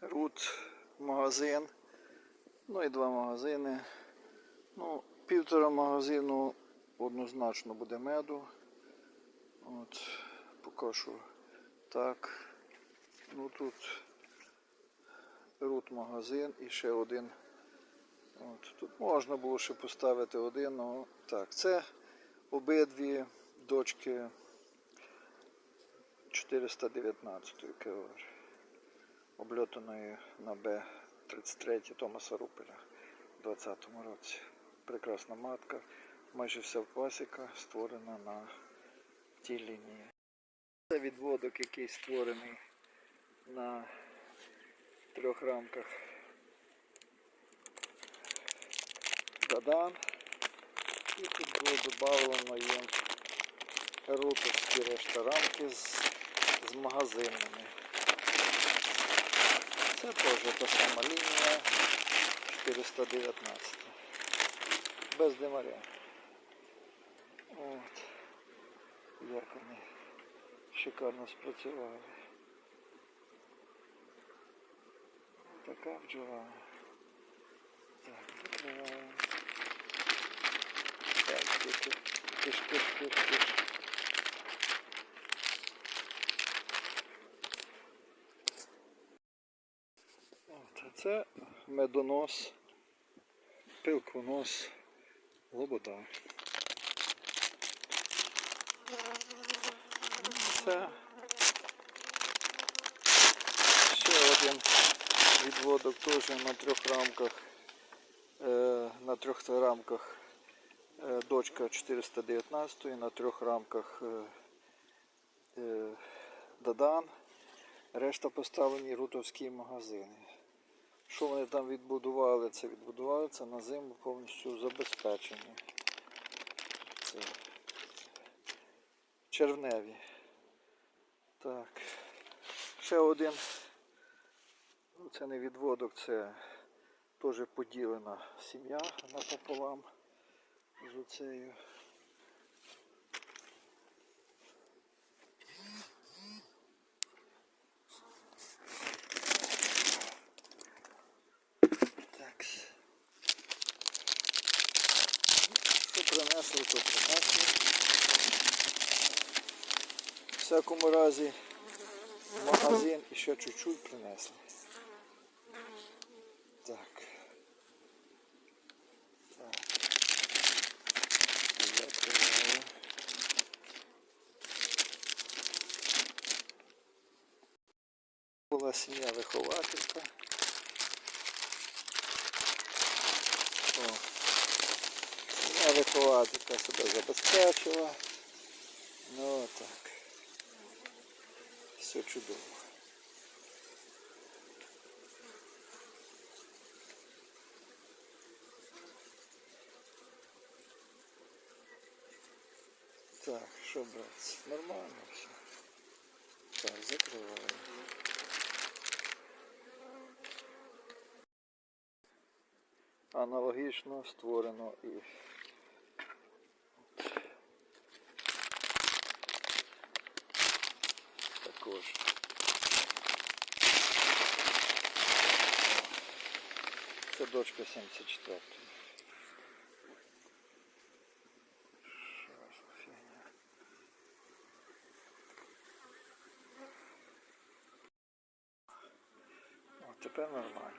Рут, магазин. Ну і два магазини. Ну, півтора магазину однозначно буде меду. От, поки що так. Ну тут рут магазин і ще один. От, тут можна було ще поставити один, ну так, це обидві дочки 419 КВР, обльотаної на Б-33 Томаса Рупеля у 2020 році. Прекрасна матка, майже вся пасіка створена на тій лінії. Це відводок, який створений на трьох рамках Дадан. І тут було додавлено їм рутовські решта рамки з, з магазинами. Це теж та сама лінія 419. Без димаря. От. Як вони шикарно спрацювали. Така бджола. Так, закриваємо. Так. Тиш, тиш, тиш, тиш. От, а це медонос, пилконос, лобода. Це ще один відводок теж на трьох рамках. Е, на трьох рамках е, дочка 419 на трьох рамках е, Дадан. Решта поставлені рутовські магазини. Що вони там відбудували? Це відбудували це на зиму повністю забезпечені. Це червневі. Так. Ще один. Це не відводок, це теж поділена сім'я напополам з оцею. Так. Що принесли, то принесли. В всякому разі магазин і ще чуть-чуть принесли. Так. Була сім'я вихователька. Вихователька себе забезпечила. Ну так. Все чудово. Так, що брати? Нормально все. Так, закриваю. Аналогічно створено і також. Це дочка 74. Що за? О, тепер нормально.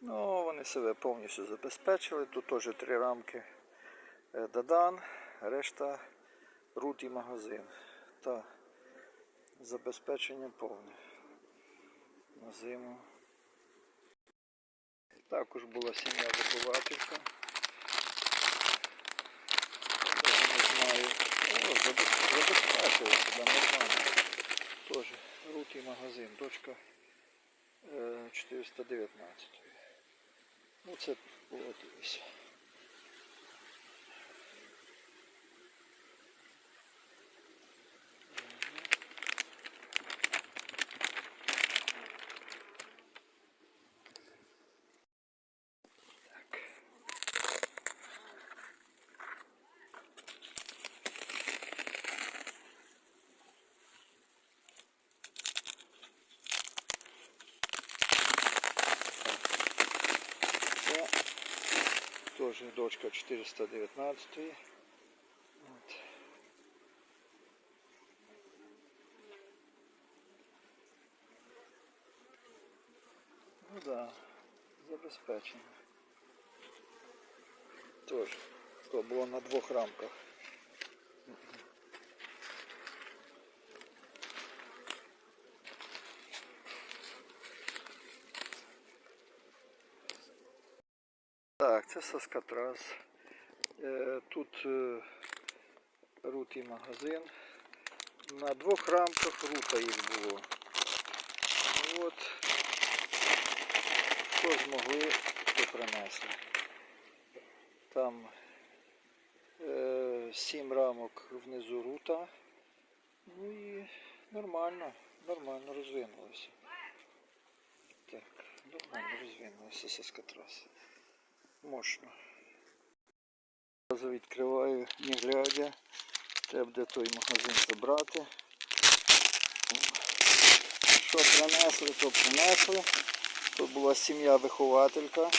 Ну, вони себе повністю забезпечили. Тут теж три рамки е, Дадан, решта рут і магазин. Та забезпечення повне. На зиму. Також була сім'я вихователька. Не знаю. О, забез- забезпечила себе нормально. Тож, руки магазин. Дочка е, 419. Ну це дивись. Теж дочка 419. От. Ну да, забезпечено. Тож, то було на двох рамках. Так, це Саскатрас. Е, Тут е, рут і магазин. На двох рамках рута їх було. От. Що змогли, то принесли. Там е, сім рамок внизу рута. Ну і нормально, нормально розвинулося. Так, нормально розвинулося Саскатрас. Мощно. Зразу відкриваю, не глядя. Треба буде той магазин забрати. Що принесли, то принесли. Тут була сім'я-вихователька.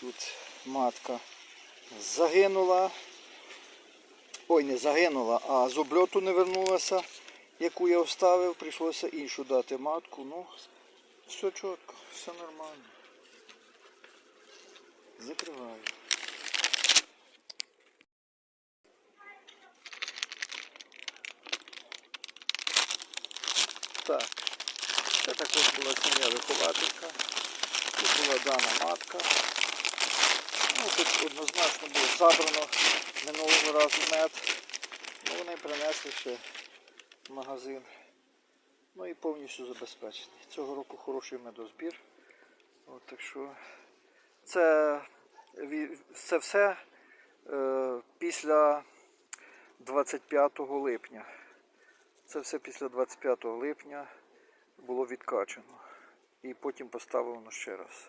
Тут матка загинула. Ой, не загинула, а з обльоту не вернулася, яку я вставив, прийшлося іншу дати матку. Ну, все чітко, все нормально. Закриваю. Так, це також була сім'я вихователька. Тут була дана матка. Ну, тут однозначно було забрано минулого разу мед. Ну, вони принесли ще магазин. Ну і повністю забезпечений. Цього року хороший медозбір. От, так що це, це все е, після 25 липня. Це все після 25 липня було відкачано. І потім поставлено ще раз.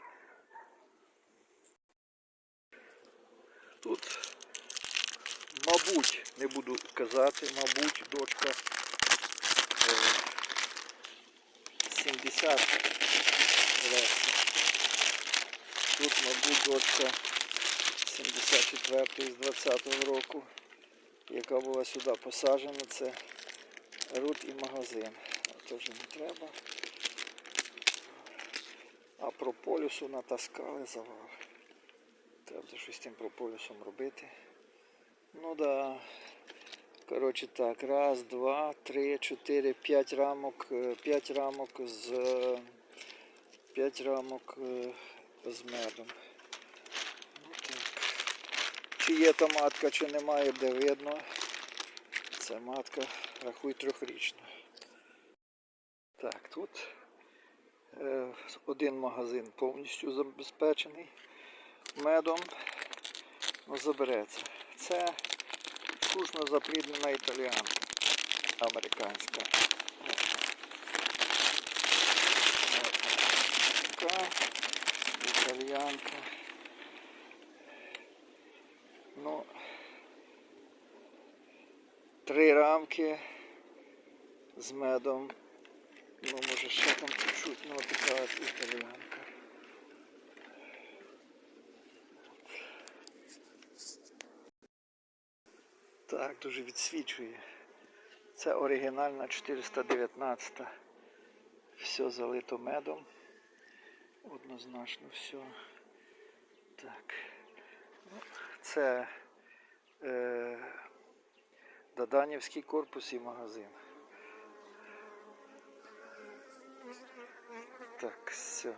Тут, мабуть, не буду казати, мабуть, дочка е, 70 вересня. Тут, мабуть, дочка 74 з 20-го року, яка була сюди посаджена, це рут і магазин. Це вже не треба. А прополісу натаскали завал. Треба щось з тим прополісом робити. Ну да. Коротше так, раз, два, три, чотири, п'ять рамок, е, п'ять рамок з е, п'ять рамок е, з медом. Чи є та матка, чи немає, де видно. Це матка, рахуй трьохрічна. Так, тут е, один магазин повністю забезпечений медом. Ну, забереться. Це штучно запліднена італіанка американська. Така італіанка. Ну, три рамки з медом. Ну, може ще там чуть-чуть, ну така от італіанка. Так, дуже відсвічує. Це оригінальна 419. Все залито медом. Однозначно все. Так. Ну, Це е, Даданівський корпус і магазин. Так, все.